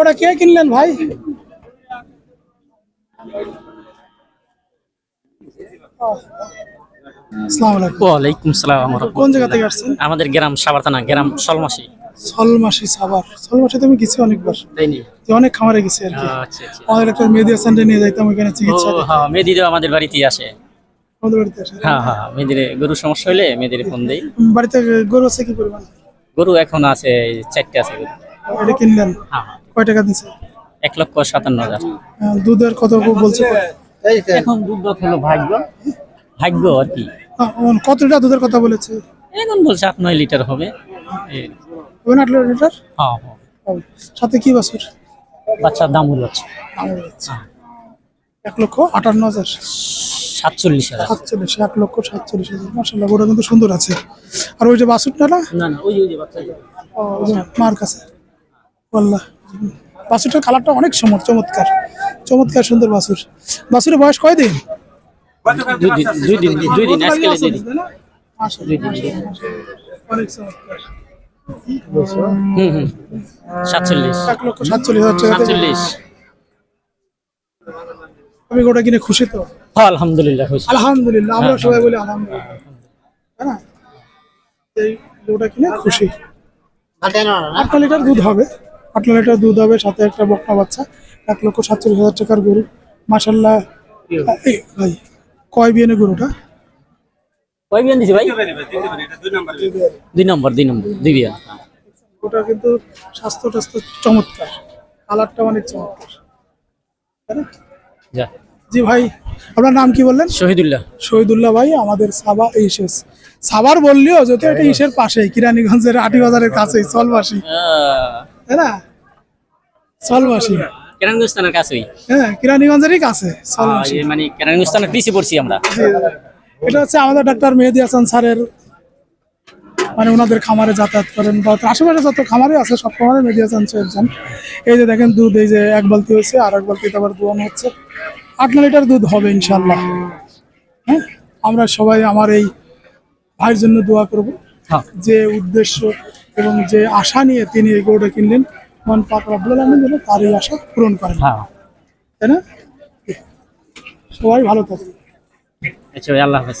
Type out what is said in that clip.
ওটা কে কিনলেন ভাই? ওয়ালাইকুম সালাম কোন জায়গা থেকে আসছেন? আমাদের গ্রাম সাবারতানা গ্রাম সলমাসি সলমাসি সাবার সলমাসিতে আমি গেছি অনেকবার। তাই নি? অনেক খামারে গেছি আর কি। আচ্ছা আচ্ছা আমাদের একটা সেন্টার নিয়ে যাইতাম চিকিৎসা দিতে। হ্যাঁ আমাদের বাড়িতে আসে। আমাদের বাড়িতে আসে হ্যাঁ হ্যাঁ মেয়েদের গরু সমস্যা হইলে মেয়েদের ফোন দেই। বাড়িতে গরু আছে কি পরিমাণ? গরু এখন আছে চারটে আছে গরু। এটা কিনলেন? হ্যাঁ হ্যাঁ। কয় টাকা দিছে? এক লক্ষ সাতান্ন হাজার। দুধের কত বলছে? এখন দুধ হলো ভাগ্য। ভাগ্য আর কি। আহ, কত লিটার দুধের কথা বলেছে? এখন বলছে আট নয় লিটার হবে। আট লিটার? হ্যাঁ হ্যাঁ। সাথে কি বাছুর? বাচ্চার দাম হলো হচ্ছে এক লক্ষ আটান্ন হাজার। সাতচল্লিশ হাজার। সাতচল্লিশ এক লক্ষ সাতচল্লিশ হাজার। মাসাল্লাহ গোটা কিন্তু সুন্দর আছে। আর ওই যে বাছুরটা না? না না ওই যে ওই যে বাচ্চা ও, ওই যে মার কাছে। আল্লাহ বাছুরটার কালারটা অনেক সমর চমৎকার। চমৎকার সুন্দর বাছুর। বাছুরের বয়স কয়দিন? দুই দিন দুই দিন আজকে দুই দিন। অনেক চমৎকার। হুম হুম। সাতচল্লিশ। এক লক্ষ সাতচল্লিশ সাতচল্লিশ। আমি গোটা কিনে খুশি তো? হ্যাঁ আলহামদুলিল্লাহ আলহামদুলিল্লাহ আমরা সবাই বলি আলহামদুলিল্লাহ। তাই না? এই গোটা কিনে খুশি। আট লিটার দুধ হবে। আট লিটার দুধ হবে সাথে একটা বকনা বাচ্চা এক লক্ষ সাতচল্লিশ হাজার টাকার গরু। মাসাল্লাহ এই ভাই কয় বিয়ানে গরুটা? কয় বিয়ান দিছি ভাই? দুই নম্বর দুই নম্বর দুই বিয়ান। ওটা কিন্তু স্বাস্থ্য টাস্থ্য চমৎকার। কালারটা অনেক চমৎকার। জি ভাই আপনার নাম কি বললেন? শহীদুল্লাহ। শহীদুল্লাহ ভাই আমাদের সাবা ইসেস সাবার বললেও এটা ইসের পাশে কিরানীগঞ্জের আটি বাজারের কাছেই চলবাসী। তাই না? চলবাসী। কাছেই। হ্যাঁ কিরানীগঞ্জেরই কাছে চলবাসী। মানে পিছিয়ে পড়ছি আমরা। এটা হচ্ছে আমাদের ডাক্তার মেহেদি হাসান স্যারের মানে ওনাদের খামারে যাতায়াত করেন বা আশেপাশে যত খামারে আছে সব খামারে হাসান সাহেব এই যে দেখেন দুধ এই যে এক বালতি হয়েছে আর এক বালতিতে আবার দুয়ানো হচ্ছে। আট লিটার দুধ হবে ইনশাল্লাহ হ্যাঁ? আমরা সবাই আমার এই ভাইয়ের জন্য দোয়া করব। হ্যাঁ। যে উদ্দেশ্য এবং যে আশা নিয়ে তিনি এই গরুটা কিনলেন মন পাক রব্বুল আলমিন যেন তার এই আশা পূরণ করেন। হ্যাঁ। তাই না? সবাই ভালো থাকবে আচ্ছা আল্লাহ হাফেজ।